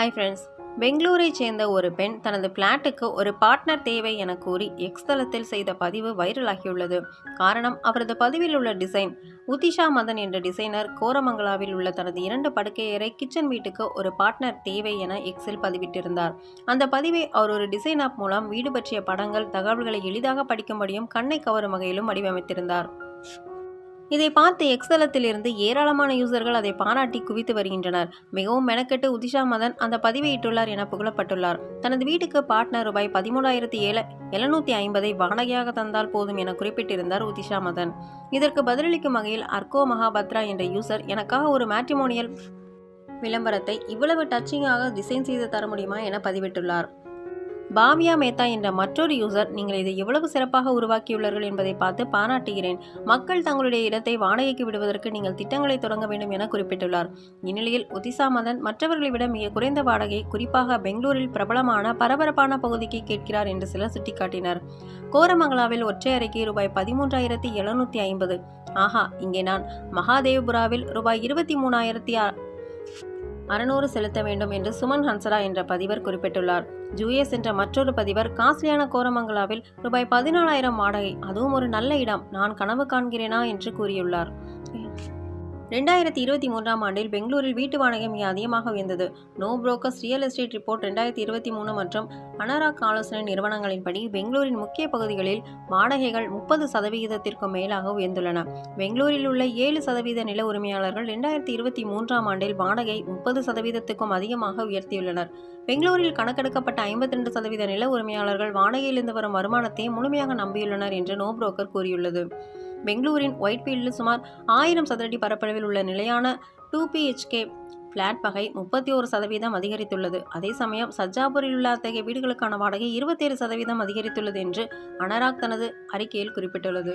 Hi friends பெங்களூரைச் சேர்ந்த ஒரு பெண் தனது பிளாட்டுக்கு ஒரு பார்ட்னர் தேவை என கூறி எக்ஸ் தளத்தில் செய்த பதிவு வைரலாகியுள்ளது. காரணம் அவரது பதிவில் உள்ள டிசைன் உதிஷா மதன் என்ற டிசைனர் கோரமங்கலாவில் உள்ள தனது இரண்டு படுக்கையறை கிச்சன் வீட்டுக்கு ஒரு பார்ட்னர் தேவை என எக்ஸில் பதிவிட்டிருந்தார். அந்த பதிவை அவர் ஒரு டிசைன் ஆப் மூலம் வீடு பற்றிய படங்கள் தகவல்களை எளிதாக படிக்கும்படியும் கண்ணை கவரும் வகையிலும் வடிவமைத்திருந்தார். இதை பார்த்து எக்ஸலத்திலிருந்து ஏராளமான யூசர்கள் அதை பாராட்டி குவித்து வருகின்றனர். மிகவும் மெனக்கெட்டு உதிஷா மதன் அந்த பதிவையிட்டுள்ளார் என புகழப்பட்டுள்ளார். தனது வீட்டுக்கு பார்ட்னர் ரூபாய் பதிமூணாயிரத்தி ஏழு எழுநூற்றி ஐம்பதை வாடகையாக தந்தால் போதும் என குறிப்பிட்டிருந்தார் உதிஷா மதன். இதற்கு பதிலளிக்கும் வகையில் அர்கோ மகாபத்ரா என்ற யூசர் எனக்காக ஒரு மேட்ரிமோனியல் விளம்பரத்தை இவ்வளவு டச்சிங்காக டிசைன் செய்து தர முடியுமா என பதிவிட்டுள்ளார். பாவியா மேத்தா என்ற மற்றொரு யூசர் நீங்கள் இதை எவ்வளவு சிறப்பாக உருவாக்கியுள்ளீர்கள் என்பதை பார்த்து பாராட்டுகிறேன். மக்கள் தங்களுடைய இடத்தை வாடகைக்கு விடுவதற்கு நீங்கள் திட்டங்களை தொடங்க வேண்டும் என குறிப்பிட்டுள்ளார். இந்நிலையில் உதிசா மதன் மற்றவர்களை விட மிக குறைந்த வாடகை குறிப்பாக பெங்களூரில் பிரபலமான பரபரப்பான பகுதிக்கு கேட்கிறார் என்று சிலர் சுட்டிக்காட்டினர். கோரமங்கலாவில் ஒற்றை அறைக்கு ரூபாய் பதிமூன்றாயிரத்தி எழுநூற்றி ஐம்பது. ஆஹா இங்கே நான் மகாதேவபுராவில் ரூபாய் இருபத்தி மூணாயிரத்தி அறுநூறு செலுத்த வேண்டும் என்று சுமன் ஹன்சரா என்ற பதிவர் குறிப்பிட்டுள்ளார். ஜூஎஸ் என்ற மற்றொரு பதிவர் காஸ்லியான கோரமங்கலாவில் ரூபாய் பதினாலாயிரம் வாடகை அதுவும் ஒரு நல்ல இடம் நான் கனவு காண்கிறேனா என்று கூறியுள்ளார். ரெண்டாயிரத்தி இருபத்தி மூன்றாம் ஆண்டில் பெங்களூரில் வீட்டு வாடகை மிக அதிகமாக உயர்ந்தது. No brokers real estate report ரெண்டாயிரத்தி இருபத்தி மூணு மற்றும் அனராக் ஆலோசனை நிறுவனங்களின்படி பெங்களூரின் முக்கிய பகுதிகளில் வாடகைகள் முப்பது சதவிகிதத்திற்கும் மேலாக உயர்ந்துள்ளன. பெங்களூரில் உள்ள ஏழு சதவீத நில உரிமையாளர்கள் ரெண்டாயிரத்தி இருபத்தி மூன்றாம் ஆண்டில் வாடகை முப்பது சதவீதத்துக்கும் அதிகமாக உயர்த்தியுள்ளனர். பெங்களூரில் கணக்கெடுக்கப்பட்ட ஐம்பத்தி ரெண்டு சதவீத நில உரிமையாளர்கள் வாடகையிலிருந்து வரும் வருமானத்தை முழுமையாக நம்பியுள்ளனர் என்று நோ புரோக்கர் கூறியுள்ளது. பெங்களூரின் ஒயிட்ஃபீல்டில் சுமார் ஆயிரம் சதுரடி பரப்பளவில் உள்ள நிலையான டூ பிஹெச்கே பிளாட் வகை முப்பத்தி ஒரு சதவீதம் அதிகரித்துள்ளது. அதே சமயம் சஜ்ஜாபூரில் உள்ள அத்தகைய வீடுகளுக்கான வாடகை இருபத்தேழு சதவீதம் அதிகரித்துள்ளது என்று அனராக் தனது அறிக்கையில் குறிப்பிட்டுள்ளது.